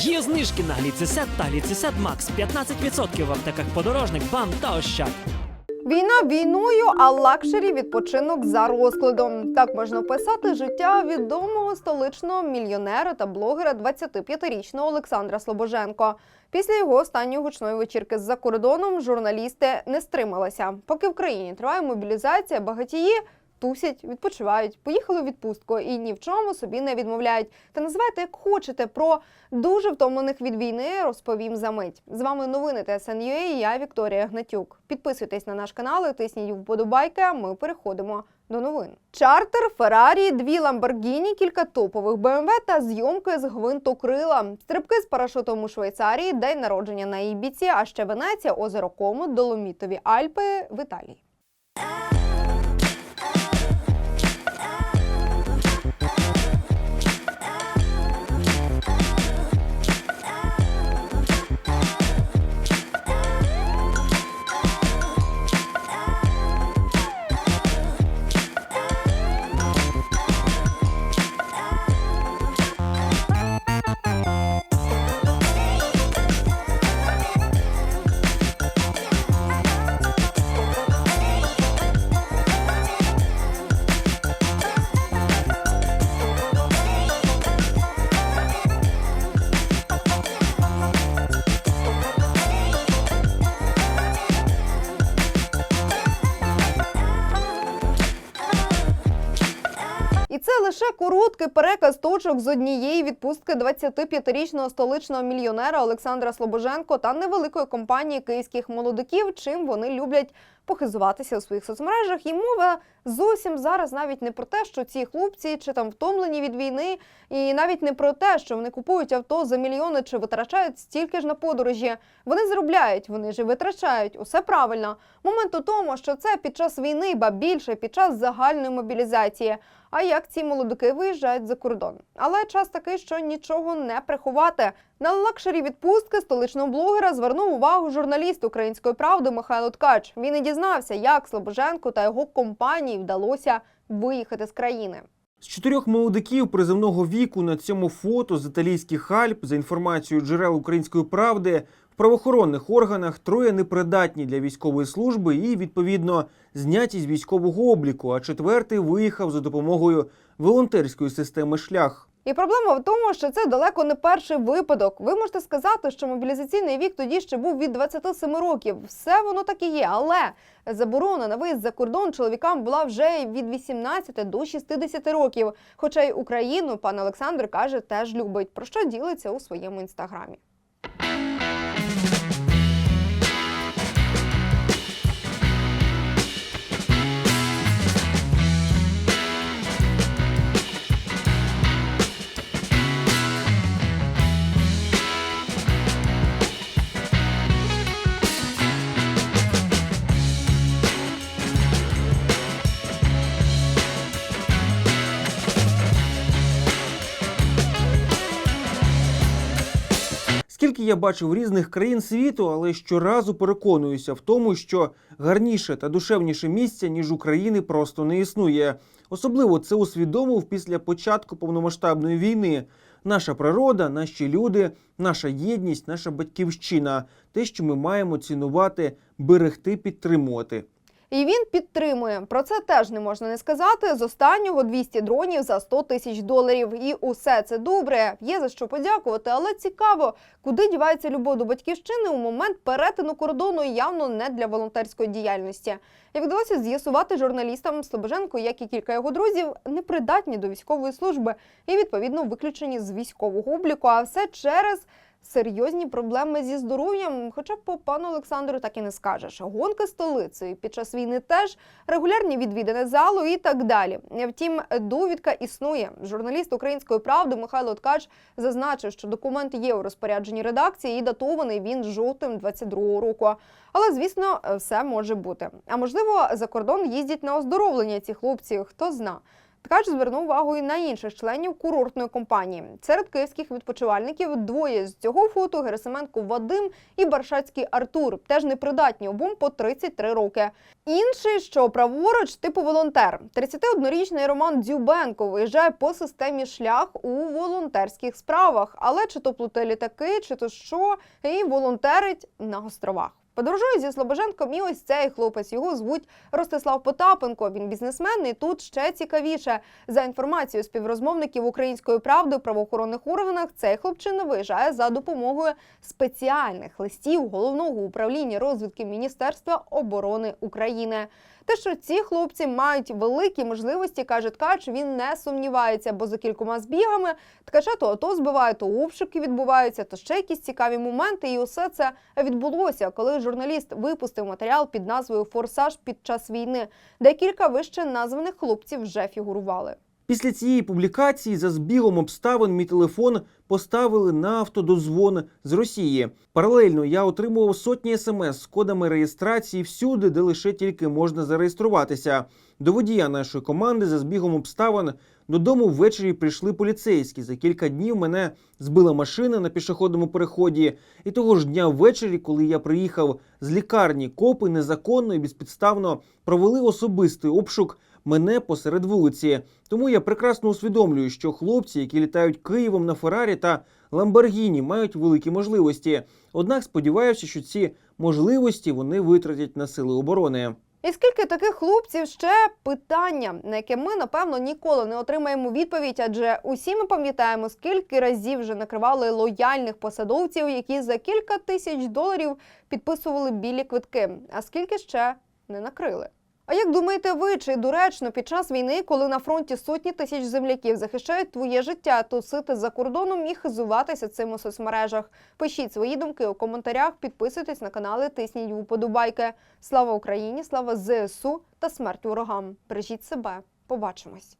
Є знижки на гліцесет та гліцесет Макс 15% в аптеках подорожник, бам та ощад. Війна війною, а лакшері відпочинок за розкладом. Так можна описати життя відомого столичного мільйонера та блогера 25-річного Олександра Слобоженко. Після його останньої гучної вечірки з-за кордоном журналісти не стрималися. Поки в країні триває мобілізація, багатії тусять, відпочивають, поїхали у відпустку і ні в чому собі не відмовляють. Та називайте як хочете про дуже втомлених від війни. Розповім за мить. З вами новини ТСНЮА і я Вікторія Гнатюк. Підписуйтесь на наш канал, і тисніть вподобайки. а Ми переходимо до новин. Чартер, Феррарі, дві Ламборгіні, кілька топових БМВ та зйомки з гвинтокрила, стрибки з парашутом у Швейцарії, день народження на Ібіці, а ще Венеція, озеро Комо, Доломітові Альпи в Італії. Лише короткий переказ точок з однієї відпустки 25-річного столичного мільйонера Олександра Слобоженко та невеликої компанії київських молодиків, чим вони люблять похизуватися у своїх соцмережах. І мова зовсім зараз навіть не про те, що ці хлопці чи там втомлені від війни, і навіть не про те, що вони купують авто за мільйони чи витрачають стільки ж на подорожі. Вони заробляють, вони ж витрачають. Усе правильно. Момент у тому, що це під час війни, ба більше під час загальної мобілізації. А як ці молодики виїжджають за кордон? Але час такий, що нічого не приховати. На лакшері відпустки столичного блогера звернув увагу журналіст української правди Михайло Ткач. Він і дізнався, як Слобоженко та його компанії вдалося виїхати з країни. З чотирьох молодиків приземного віку на цьому фото з італійських Альп, за інформацією джерел української правди, правоохоронних органах троє непридатні для військової служби і, відповідно, зняті з військового обліку. А четвертий виїхав за допомогою волонтерської системи шлях. І проблема в тому, що це далеко не перший випадок. Ви можете сказати, що мобілізаційний вік тоді ще був від 27 років. Все воно так і є. Але заборона на виїзд за кордон чоловікам була вже від 18 до 60 років. Хоча й Україну пан Олександр каже, теж любить, про що ділиться у своєму інстаграмі. Скільки я бачив різних країн світу, але щоразу переконуюся в тому, що гарніше та душевніше місця, ніж України, просто не існує. Особливо це усвідомив після початку повномасштабної війни. Наша природа, наші люди, наша єдність, наша батьківщина те, що ми маємо цінувати, берегти, підтримувати. І він підтримує. Про це теж не можна не сказати. З останнього 200 дронів за 100 тисяч доларів. І усе це добре. Є за що подякувати, але цікаво, куди дівається любов до батьківщини у момент перетину кордону явно не для волонтерської діяльності. Як вдалося з'ясувати журналістам Слобоженко, як і кілька його друзів, непридатні до військової служби і відповідно виключені з військового обліку. А все через серйозні проблеми зі здоров'ям. Хоча по пану Олександру так і не скажеш. Гонки столицею під час війни теж регулярні відвідини залу і так далі. Втім, довідка існує. Журналіст української правди Михайло Ткач зазначив, що документ є у розпорядженні редакції і датований він жовтим 22-го року. Але звісно, все може бути. А можливо, за кордон їздять на оздоровлення ці хлопці. Хто зна. Ткач звернув увагу і на інших членів курортної компанії. Серед київських відпочивальників двоє з цього фото Герасименко Вадим і Баршацький Артур, теж непридатні обом по 33 роки. Інший, що праворуч, типу волонтер. 31-річний Роман Дзюбенко виїжджає по системі шлях у волонтерських справах, але чи то плуте літаки, чи то що, і волонтерить на островах. Подорожує зі Слобоженком і ось цей хлопець. Його звуть Ростислав Потапенко. Він бізнесмен, і тут ще цікавіше. За інформацією співрозмовників української правди в правоохоронних органах, цей хлопчина виїжджає за допомогою спеціальних листів головного управління розвідки Міністерства оборони України. Те, що ці хлопці мають великі можливості, каже ткач, він не сумнівається, бо за кількома збігами ткача то АТО збивають, то обшуки відбуваються, то ще якісь цікаві моменти. І усе це відбулося, коли журналіст випустив матеріал під назвою Форсаж під час війни, де кілька вище названих хлопців вже фігурували. Після цієї публікації за збігом обставин мій телефон поставили на автодозвон з Росії. Паралельно я отримував сотні смс з кодами реєстрації всюди, де лише тільки можна зареєструватися. До водія нашої команди за збігом обставин додому ввечері прийшли поліцейські. За кілька днів мене збила машина на пішохідному переході. І того ж дня ввечері, коли я приїхав з лікарні, копи незаконно і безпідставно провели особистий обшук мене посеред вулиці. Тому я прекрасно усвідомлюю, що хлопці, які літають Києвом на Феррарі та Ламборгіні, мають великі можливості. Однак сподіваюся, що ці можливості вони витратять на сили оборони. І скільки таких хлопців ще питання, на яке ми напевно ніколи не отримаємо відповідь, адже усі ми пам'ятаємо, скільки разів вже накривали лояльних посадовців, які за кілька тисяч доларів підписували білі квитки. А скільки ще не накрили? А як думаєте ви, чи доречно під час війни, коли на фронті сотні тисяч земляків захищають твоє життя, тусити за кордоном і хизуватися цим у соцмережах? Пишіть свої думки у коментарях, підписуйтесь на канали, тисніть вподобайки. Слава Україні, слава ЗСУ та смерть ворогам. Бережіть себе. Побачимось.